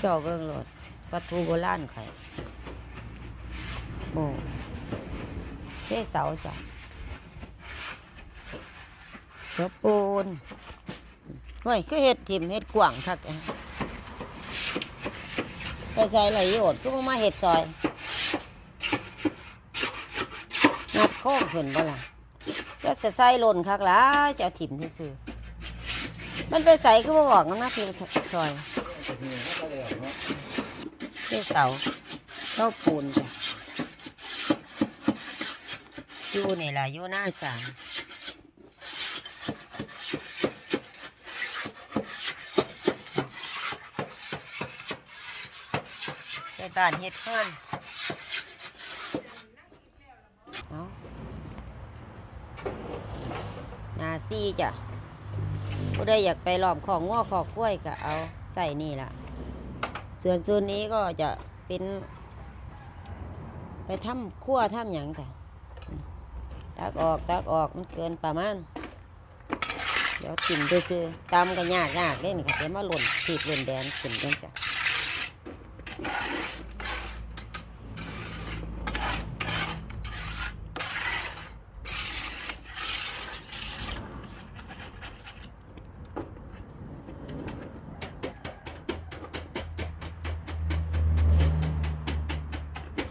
เจ้าเบิ่งโลดปลาทูโบราณไข่โอ้เทเสาจ้ะสะปูนเฮ้ยคือเห็ดทิมเห็ดกว่างคักไปใส่ไหลโยดก็มาเห็ดซอยนัดโค้งขึ้นบ่ล่ะก็จะใส่หล่นคักหล้ายจะถิ่มที่ซื่อมันไปใส่ก็บ่บอกน้ำหน้าที่ซอย ที่อเสาเสาปูนจ้ะอยู่นี่แหละอยู่หน้าจานไปบ้านเฮ็ดเพื่อนเอาหนาซี่จ้ะผู้ใดอยากไปหลอมของง้อขอกกล้วยก็เอา ใส่นี่ละส่วนส่วนนี้ก็จะเป็นไปทำขั้วทำหยังค่ะ ตักออกตักออกมันเกินประมาณ เดี๋ยวถิ่มไปซื้อตำกันยากยากเล่นค่ะเดี๋ยวมาหล่นถีบหล่นแดนขึ้นกันจ้ะ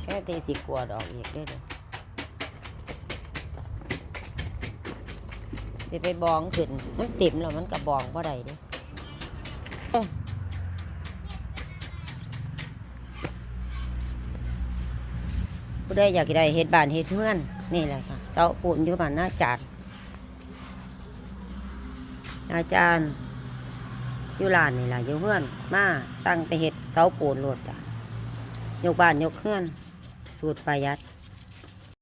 ค่ตีสิกัวดอกอีกได้เลยสิไปบองขึ้นมันติ่มแล้วมันกระบองบ่ได้เด้เอ้ยผู้ใดอยากได้เฮ็ดบ้านเฮ็ดเฮือนนี่แหละค่ะเสาปูนอยู่บ้านหน้าจานหน้าจานอยู่ลานนี่แหละอยู่เฮือนมาสั่งไปเฮ็ดเสาปูนโหลดจ้ะยกบ้านยกเฮือน สูตรประหยัด